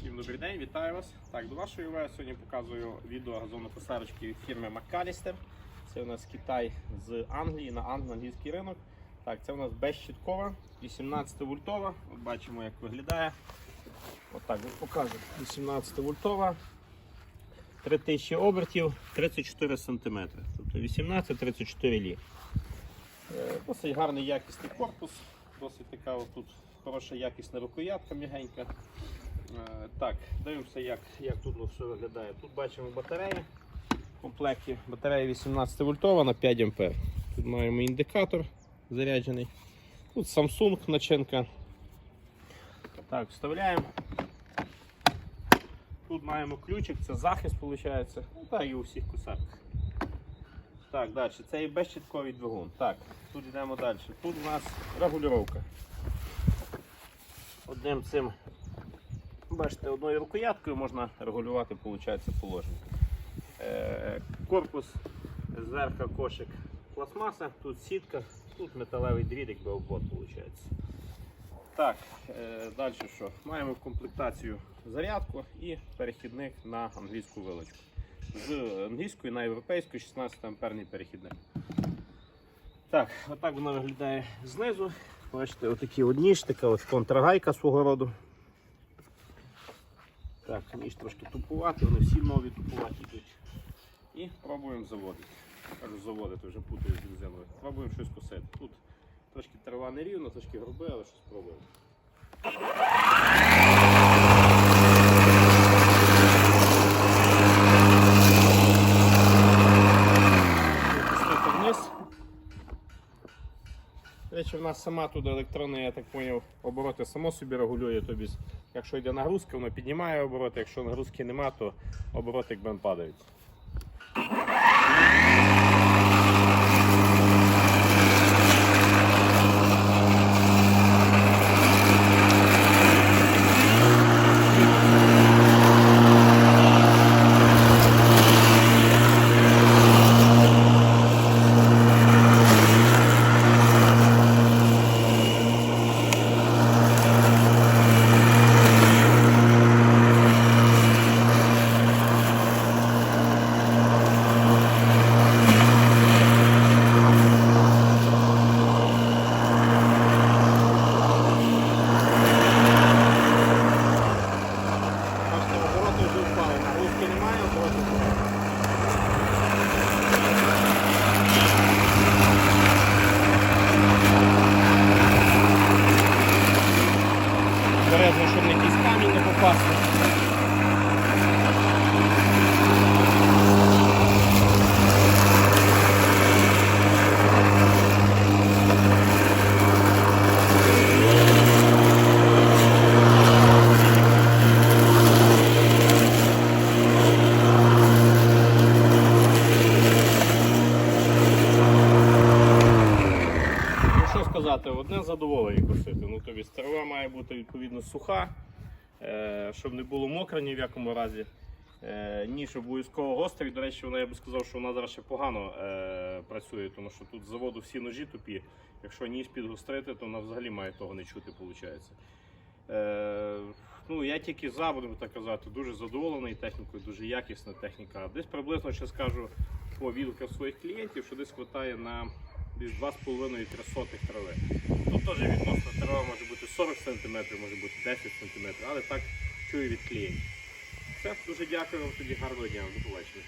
Всім добрий день, вітаю вас. Так, до вашої уваги сьогодні показую відео газонокосарочки від фірми McAllister. Це у нас Китай з Англії на англійський ринок. Так, це у нас безщиткова, 18 вольтова. Бачимо, як виглядає. Отак от покажу. 18 вольтова. 3000 обертів, 34 см. Тобто 18-34 лі. Е, Досить гарний якісний корпус, досить така от тут хороша якісна рукоятка м'ягенька. Е, Так, дивимося, як, як тут все виглядає. Тут бачимо батареї в комплекті. Батарея 18 вольтова на 5 А. Тут маємо індикатор заряджений. Тут Samsung начинка. Так, вставляємо. Тут маємо ключик, це захист, виходить. Ну, так і у всіх кусарках. Так, далі. Це і безщитковий двигун. Так, тут йдемо далі. Тут у нас регулювання. Одним цим, бачите, одною рукояткою можна регулювати, виходить, положення. Е, корпус зверху кошик пластмаса, тут сітка, тут металевий дріт, якби обвод виходить. Так, е, далі що? Маємо в комплектацію зарядку і перехідник на англійську вилочку. З англійської на європейську 16 амперний перехідник. Так, отак воно виглядає знизу. Бачите, отакі от ніж, така от контрагайка свого роду. Так, ніж трошки тупувати, вони всі нові тупуваті йдуть. І пробуємо заводити. Кажу, заводити, вже путаю з бензиною. Пробуємо щось косити. Тут трошки трава не рівно, трошки груби, але щось пробуємо. Речі, в нас сама тут електронна, я так зрозумів, обороти само собі регулює. Тобі, якщо йде нагрузка, воно піднімає обороти, якщо нагрузки нема, то обороти якби падають. Бачите, обороти вже впали, нагрузки немає, обороти впали. Бережно, щоб не якийсь камінь не попасти. Ну що сказати, одне задоволення косити. Ну, тобі стерва має бути відповідно суха, е, щоб не було мокре ні в якому разі. Е, ніж обов'язково гострий. До речі, вона я би сказав, що вона зараз ще погано е, працює, тому що тут з заводу всі ножі тупі. Якщо ніж підгострити, то вона взагалі має того не чути, виходить. Е, ну, я тільки за, будемо так казати, дуже задоволений технікою, дуже якісна техніка. Десь приблизно ще скажу по відгуках своїх клієнтів, що десь вистачає на десь 2,5-3 трави. Тут теж відносно трава може бути 40 см, може бути 10 см, але так чую від клієнтів. Все, дуже дякую вам тоді, гарного дня, до побачення.